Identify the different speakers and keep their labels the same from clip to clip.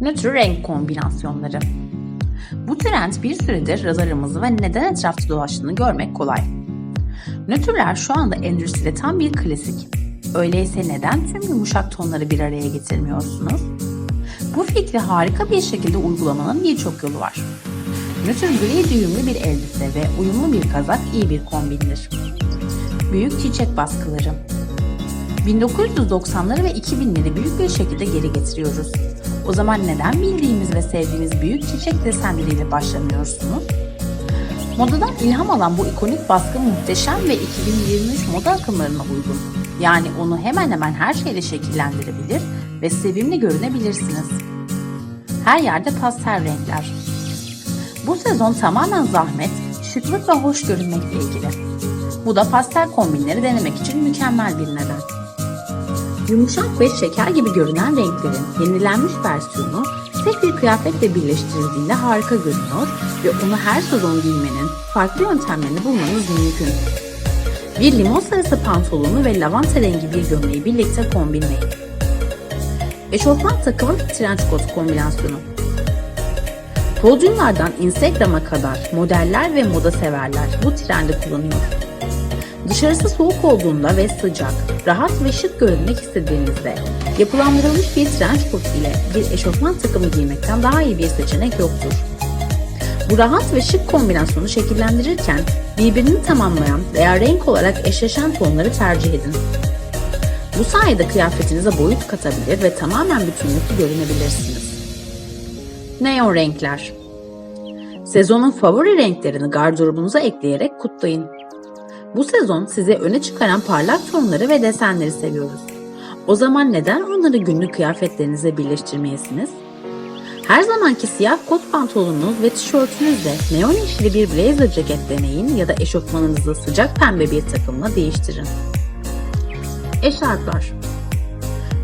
Speaker 1: Nötr renk kombinasyonları. Bu trend bir süredir radarımızı ve neden etrafta dolaştığını görmek kolay. Nötrler şu anda endüstride tam bir klasik. Öyleyse neden tüm yumuşak tonları bir araya getirmiyorsunuz? Bu fikri harika bir şekilde uygulamanın birçok yolu var. Nötr gri düğümlü bir elbise ve uyumlu bir kazak iyi bir kombindir. Büyük çiçek baskıları 1990'ları ve 2000'leri büyük bir şekilde geri getiriyoruz. O zaman neden bildiğimiz ve sevdiğimiz büyük çiçek desenleriyle başlamıyorsunuz? Modadan ilham alan bu ikonik baskı muhteşem ve 2023 moda akımlarına uygun. Yani onu hemen hemen her şeyle şekillendirebilir ve sevimli görünebilirsiniz. Her yerde pastel renkler. Bu sezon tamamen zahmet, şıklık ve hoş görünmekle ilgili. Bu da pastel kombinleri denemek için mükemmel bir neden. Yumuşak ve şeker gibi görünen renklerin yenilenmiş versiyonu tek bir kıyafetle birleştirildiğinde harika görünüyor ve onu her sezon giymenin farklı yöntemlerini bulmanız mümkün. Bir limon sarısı pantolonu ve lavanta rengi bir gömleği birlikte kombinleyin. Eşofman takımı trench coat kombinasyonu. Podyumlardan Instagram'a kadar modeller ve moda severler bu trendi kullanıyor. Dışarısı soğuk olduğunda ve sıcak, rahat ve şık görünmek istediğinizde yapılandırılmış bir trench coat ile bir eşofman takımı giymekten daha iyi bir seçenek yoktur. Bu rahat ve şık kombinasyonu şekillendirirken birbirini tamamlayan veya renk olarak eşleşen tonları tercih edin. Bu sayede kıyafetinize boyut katabilir ve tamamen bütünlüklü görünebilirsiniz. Neon renkler Sezonun favori renklerini gardırobunuza ekleyerek kutlayın. Bu sezon size öne çıkaran parlak tonları ve desenleri seviyoruz. O zaman neden onları günlük kıyafetlerinize birleştirmeyesiniz? Her zamanki siyah kot pantolonunuz ve tişörtünüzle neon yeşili bir blazer ceket deneyin ya da eşofmanınızı sıcak pembe bir takımla değiştirin. Eşarplar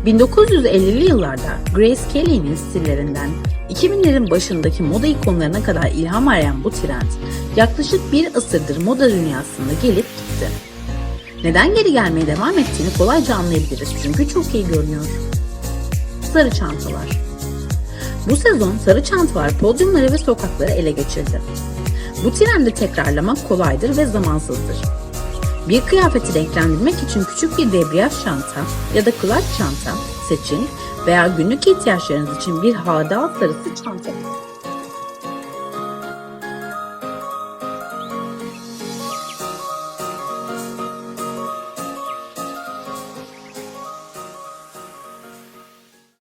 Speaker 1: 1950'li yıllarda Grace Kelly'nin stillerinden 2000'lerin başındaki moda ikonlarına kadar ilham arayan bu trend yaklaşık bir asırdır moda dünyasında gelip gitti. Neden geri gelmeye devam ettiğini kolayca anlayabiliriz çünkü çok iyi görünüyor. Sarı çantalar Bu sezon sarı çantalar podyumları ve sokakları ele geçirdi. Bu trendi tekrarlamak kolaydır ve zamansızdır. Bir kıyafeti renklendirmek için küçük bir debriyaj çanta ya da clutch çanta seçin veya günlük ihtiyaçlarınız için bir hardal sarısı çanta.